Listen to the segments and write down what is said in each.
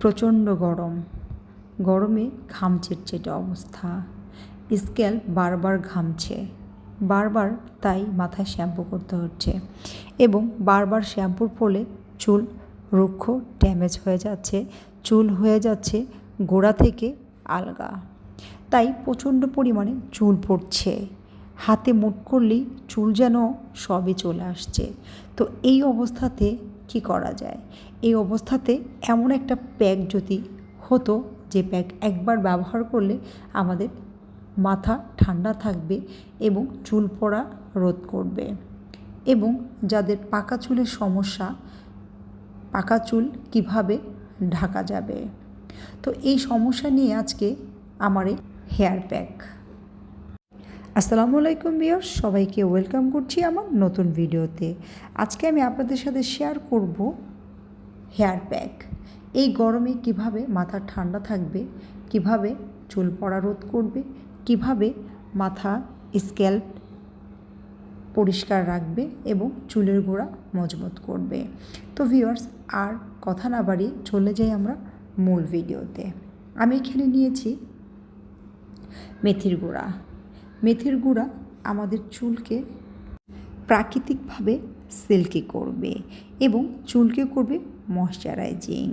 প্রচণ্ড গরম। গরমে ঘাম চেটচেটে অবস্থা। স্ক্যাল বারবার ঘামছে। বারবার তাই মাথায় শ্যাম্পু করতে হচ্ছে এবং বারবার শ্যাম্পুর ফলে চুল রুক্ষ ড্যামেজ হয়ে যাচ্ছে, চুল হয়ে যাচ্ছে গোড়া থেকে আলগা। তাই প্রচণ্ড পরিমাণে চুল পড়ছে। হাতে মুট করলেই চুল যেন সবই চলে আসছে। তো এই অবস্থাতে কি করা যায়? এই অবস্থাতে এমন একটা প্যাক যদি হতো, যে প্যাক একবার ব্যবহার করলে আমাদের মাথা ঠান্ডা থাকবে এবং চুল পড়া রোধ করবে এবং যাদের পাকা চুলের সমস্যা, পাকা চুল কীভাবে ঢাকা যাবে? তো এই সমস্যা নিয়ে আজকে আমার এই হেয়ার প্যাক। আসসালামু আলাইকুম বিয়ার সবাইকে ওয়েলকাম করছি আমার নতুন ভিডিওতে। আজকে আমি আপনাদের সাথে শেয়ার করব হেয়ার প্যাক। এই গরমে কীভাবে মাথা ঠান্ডা থাকবে, কীভাবে চুল পড়া রোধ করবে, কীভাবে মাথা স্ক্যাল্প পরিষ্কার রাখবে এবং চুলের গোড়া মজবুত করবে। তো ভিউয়ার্স, আর কথা না বাড়িয়ে চলে যাই আমরা মূল ভিডিওতে। আমি এখানে নিয়েছি মেথির গুঁড়া। মেথির গুঁড়া আমাদের চুলকে প্রাকৃতিকভাবে সিল্কি করবে এবং চুলকে করবে ময়শ্চারাইজিং।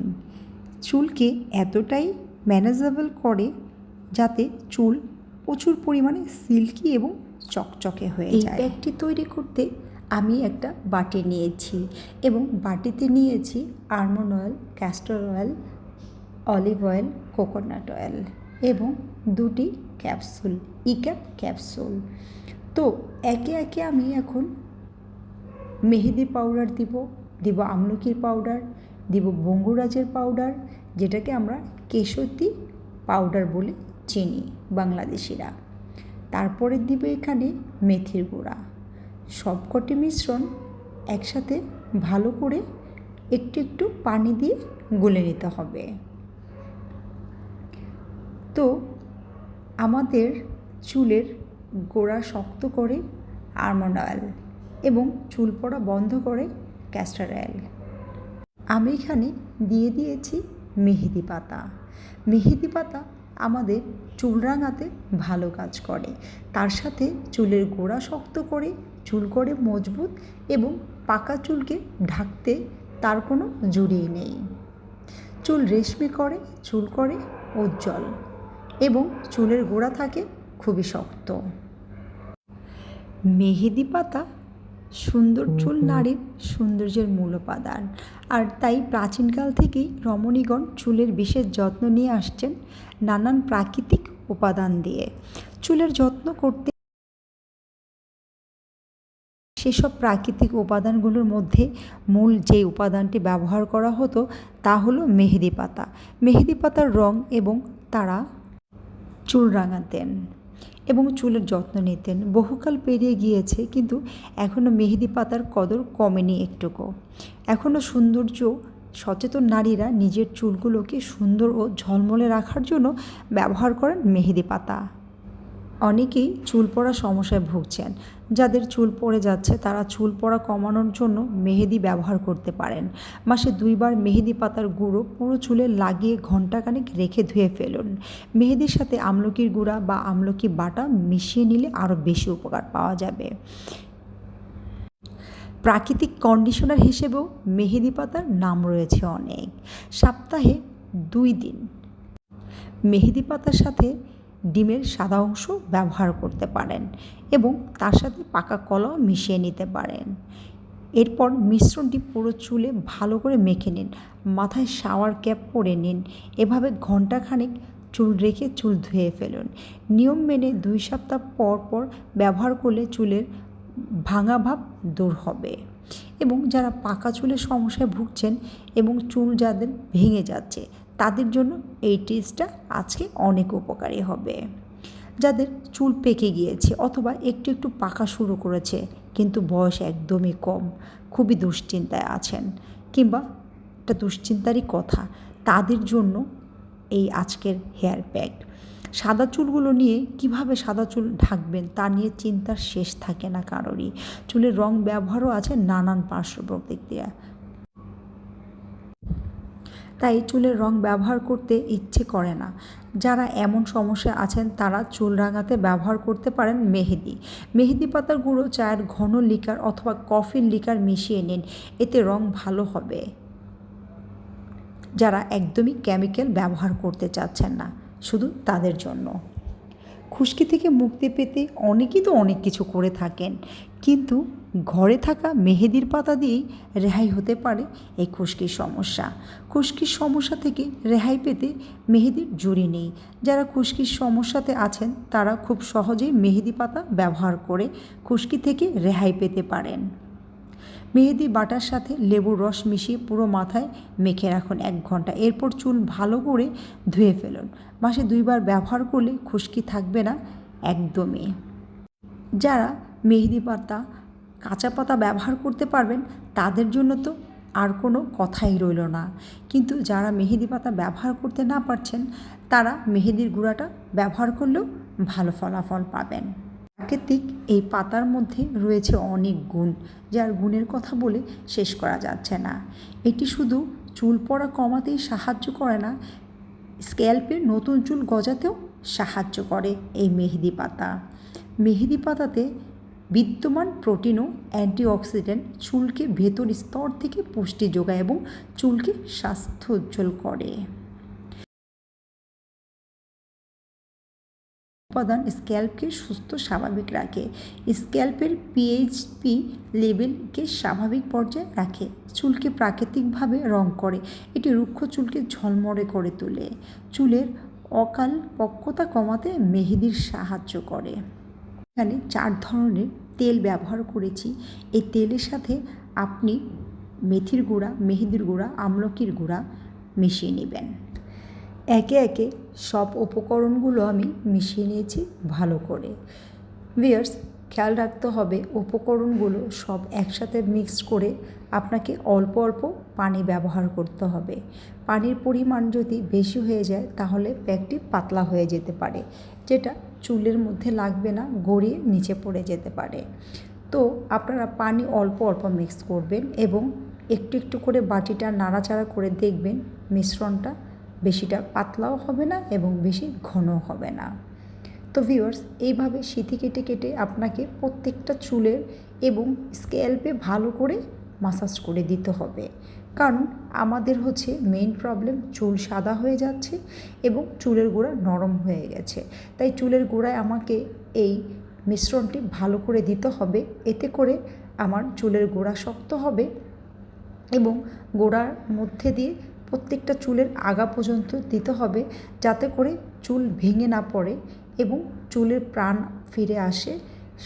চুলকে এতটাই ম্যানেজেবল করে যাতে চুল প্রচুর পরিমাণে সিল্কি এবং চকচকে হয়ে যায়। এই প্যাকটি তৈরি করতে আমি একটা বাটি নিয়েছি এবং বাটিতে নিয়েছি almond oil castor oil olive oil coconut oil এবং দুটি ক্যাপসুল ইক্যাপ ক্যাপসুল। তো একে একে আমি এখন মেহেদি পাউডার দিব দিব আমলকির পাউডার, দিব বঙ্গুরাজের পাউডার, যেটাকে আমরা কেশতী পাউডার বলে চিনি বাংলাদেশিরা। তারপরে দিব এখানে মেথির গুঁড়া। সবকটি মিশ্রণ একসাথে ভালো করে একটু একটু পানি দিয়ে গুলে নিতে হবে। তো আমাদের চুলের গোড়া শক্ত করে আলমন্ড অয়েল এবং চুল পড়া বন্ধ করে ক্যাস্টার অয়েল। আমি এখানে দিয়ে দিয়েছি মেহেদি পাতা। মেহেদি পাতা আমাদের চুল রাঙাতে ভালো কাজ করে। তার সাথে চুলের গোড়া শক্ত করে চুল করে মজবুত এবং পাকা চুলকে ঢাকতে তার কোনো জুড়িই নেই। চুল রেশমি করে, চুল করে, উজ্জ্বল। এবং চুলের গোড়া থাকে খুবই শক্ত। মেহেদি পাতা সুন্দর চুল নারীর সৌন্দর্যের মূল উপাদান। আর তাই প্রাচীনকাল থেকেই রমণীগণ চুলের বিশেষ যত্ন নিয়ে আসছেন নানান প্রাকৃতিক উপাদান দিয়ে। চুলের যত্ন করতে সেসব প্রাকৃতিক উপাদানগুলোর মধ্যে মূল যে উপাদানটি ব্যবহার করা হতো তা হলো মেহেদি পাতা। মেহেদি পাতার রং এবং তারা চুল রাঙাতেন এবং চুলের যত্ন নিতেন। বহুকাল পেরিয়ে গিয়েছে, কিন্তু এখনও মেহেদি পাতার কদর কমেনি একটুকু। এখনও সৌন্দর্য সচেতন নারীরা নিজের চুলগুলোকে সুন্দর ও ঝলমলে রাখার জন্য ব্যবহার করেন মেহেদি পাতা। অনেকেই চুল পড়া সমস্যায় ভুগছেন। যাদের চুল পড়ে যাচ্ছে, তারা চুল পড়া কমানোর জন্য মেহেদি ব্যবহার করতে পারেন। মাসে দুইবার মেহেদি পাতার গুঁড়ো পুরো চুলে লাগিয়ে ঘণ্টাখানেক রেখে ধুয়ে ফেলুন। মেহেদির সাথে আমলকির গুঁড়া বা আমলকি বাটা মিশিয়ে নিলে আরও বেশি উপকার পাওয়া যাবে। প্রাকৃতিক কন্ডিশনার হিসেবেও মেহেদি পাতার নাম রয়েছে অনেক। সপ্তাহে দুই দিন। মেহেদি পাতার সাথে ডিমের সাদা অংশ ব্যবহার করতে পারেন এবং তার সাথে পাকা কলাও মিশিয়ে নিতে পারেন। এরপর মিশ্রণটি পুরো চুলে ভালো করে মেখে নিন। মাথায় শাওয়ার ক্যাপ পরে নিন। এভাবে ঘন্টাখানেক চুল রেখে চুল ধুয়ে ফেলুন। নিয়ম মেনে দুই সপ্তাহ পর পর ব্যবহার করলে চুলের ভাঙা ভাব দূর হবে। এবং যারা পাকা চুলের সমস্যায় ভুগছেন এবং চুল যাদের ভেঙে যাচ্ছে তাদের জন্য এই টিপসটা আজকে অনেক উপকারী হবে। যাদের চুল পেকে গিয়েছে অথবা একটু একটু পাকা শুরু করেছে কিন্তু বয়স একদমই কম, খুবই দুশ্চিন্তায় আছেন কিংবা একটা দুশ্চিন্তারই কথা, তাদের জন্য এই আজকের হেয়ার প্যাক। সাদা চুলগুলো নিয়ে কীভাবে সাদা চুল ঢাকবেন তা নিয়ে চিন্তার শেষ থাকে না কারোরই। চুলের রং ব্যবহারও আছে নানান পার্শ্ব প্রতিক্রিয়া। তাই চুলের রং ব্যবহার করতে ইচ্ছে করে না। যারা এমন সমস্যা আছেন, তারা চুল রাঙাতে ব্যবহার করতে পারেন মেহেদি। মেহেদি পাতার গুঁড়ো, চায়ের ঘন লিকার অথবা কফির লিকার মিশিয়ে নিন, এতে রং ভালো হবে। যারা একদমই কেমিক্যাল ব্যবহার করতে চাচ্ছেন না, শুধু তাদের জন্য। খুশকি থেকে মুক্তি পেতে অনেকেই তো অনেক কিছু করে থাকেন। কিন্তু ঘরে থাকা মেহেদির পাতা দিয়েই রেহাই হতে পারে এই খুশকির সমস্যা। খুশকির সমস্যা থেকে রেহাই পেতে মেহেদির জুড়ি নেই। যারা খুশকির সমস্যাতে আছেন, তারা খুব সহজেই মেহেদি পাতা ব্যবহার করে খুশকি থেকে রেহাই পেতে পারেন। মেহেদি বাটার সাথে লেবুর রস মিশিয়ে পুরো মাথায় মেখে রাখুন এক ঘণ্টা। এরপর চুল ভালো করে ধুয়ে ফেলুন। মাসে দুইবার ব্যবহার করলে খুশকি থাকবে না একদমই। যারা মেহেদি পাতা, কাঁচা পাতা ব্যবহার করতে পারবেন, তাদের জন্য তো আর কোনো কথাই রইল না। কিন্তু যারা মেহেদি পাতা ব্যবহার করতে না পারছেন, তারা মেহেদির গুঁড়াটা ব্যবহার করলেও ভালো ফলাফল পাবেন। প্রাকৃতিক এই পাতার মধ্যে রয়েছে অনেক গুণ, যার গুণের কথা বলে শেষ করা যাচ্ছে না। এটি শুধু চুল পড়া কমাতেই সাহায্য করে না, স্ক্যাল্পের নতুন চুল গজাতেও সাহায্য করে এই মেহেদি পাতা। মেহেদি পাতাতে বিদ্যমান প্রোটিন ও অ্যান্টিঅক্সিডেন্ট চুলকে ভেতর স্তর থেকে পুষ্টি যোগায় এবং চুলকে স্বাস্থ্য উজ্জ্বল করে। উপাদান স্ক্যাল্পকে সুস্থ, স্বাভাবিক রাখে। স্ক্যাল্পের পিএইচপি লেভেলকে স্বাভাবিক পর্যায়ে রাখে। চুলকে প্রাকৃতিকভাবে রং করে। এটি রুক্ষ চুলকে ঝলমরে করে তোলে। চুলের অকাল পক্কতা কমাতে মেহেদির সাহায্য করে। এখানে চার ধরনের তেল ব্যবহার করেছি। এই তেলের সাথে আপনি মেথির গুঁড়া, মেহেদির গুঁড়া, আমলকির গুঁড়া মিশিয়ে নেবেন। একে একে সব উপকরণগুলো আমি মিশিয়ে নিয়েছি ভালো করে। ভিয়ার্স খেয়াল রাখতে হবে উপকরণগুলো সব একসাথে মিক্সড করে আপনাকে অল্প অল্প পানি ব্যবহার করতে হবে। পানির পরিমাণ যদি বেশি হয়ে যায় তাহলে প্যাকটি পাতলা হয়ে যেতে পারে, যেটা চুলের মধ্যে লাগবে না, গড়িয়ে নিচে পড়ে যেতে পারে। তো আপনারা পানি অল্প অল্প মিক্স করবেন এবং একটু একটু করে বাটিটা নাড়াচাড়া করে দেখবেন মিশ্রণটা বেশিটা পাতলাও হবে না এবং বেশি ঘনও হবে না। তো ভিউয়ার্স এইভাবে সিথি কেটে কেটে আপনাকে প্রত্যেকটা চুলের এবং স্ক্যাল্পে ভালো করে মাসাজ করে দিতে হবে। কারণ আমাদের হচ্ছে মেইন প্রবলেম চুল সাদা হয়ে যাচ্ছে এবং চুলের গোড়া নরম হয়ে গেছে। তাই চুলের গোড়ায় আমাকে এই মিশ্রণটি ভালো করে দিতে হবে। এতে করে আমার চুলের গোড়া শক্ত হবে এবং গোড়ার মধ্যে দিয়ে প্রত্যেকটা চুলের আগা পর্যন্ত দিতে হবে যাতে করে চুল ভেঙে না পড়ে এবং চুলের প্রাণ ফিরে আসে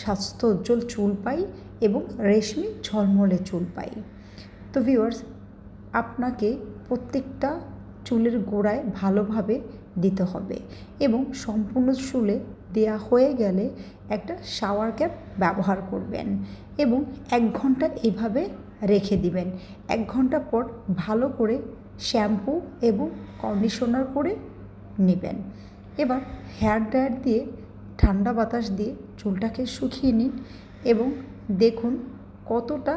স্বাস্থ্য উজ্জ্বল চুল পাই এবং রেশমি ঝলমলে চুল পাই। তো ভিউয়ার্স আপনাকে প্রত্যেকটা চুলের গোড়ায় ভালোভাবে দিতে হবে এবং সম্পূর্ণ চুলে দেয়া হয়ে গেলে একটা শাওয়ার ক্যাপ ব্যবহার করবেন এবং এক ঘণ্টা এইভাবে রেখে দিবেন। এক ঘণ্টা পর ভালো করে শ্যাম্পু এবং কন্ডিশনার করে নেবেন। এবার হেয়ার ড্রায়ার দিয়ে, ঠান্ডা বাতাস দিয়ে চুলটাকে শুকিয়ে নিন এবং দেখুন কতটা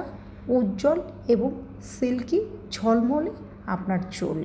উজ্জ্বল এবং সিল্কি ঝলমলে আপনার চুল।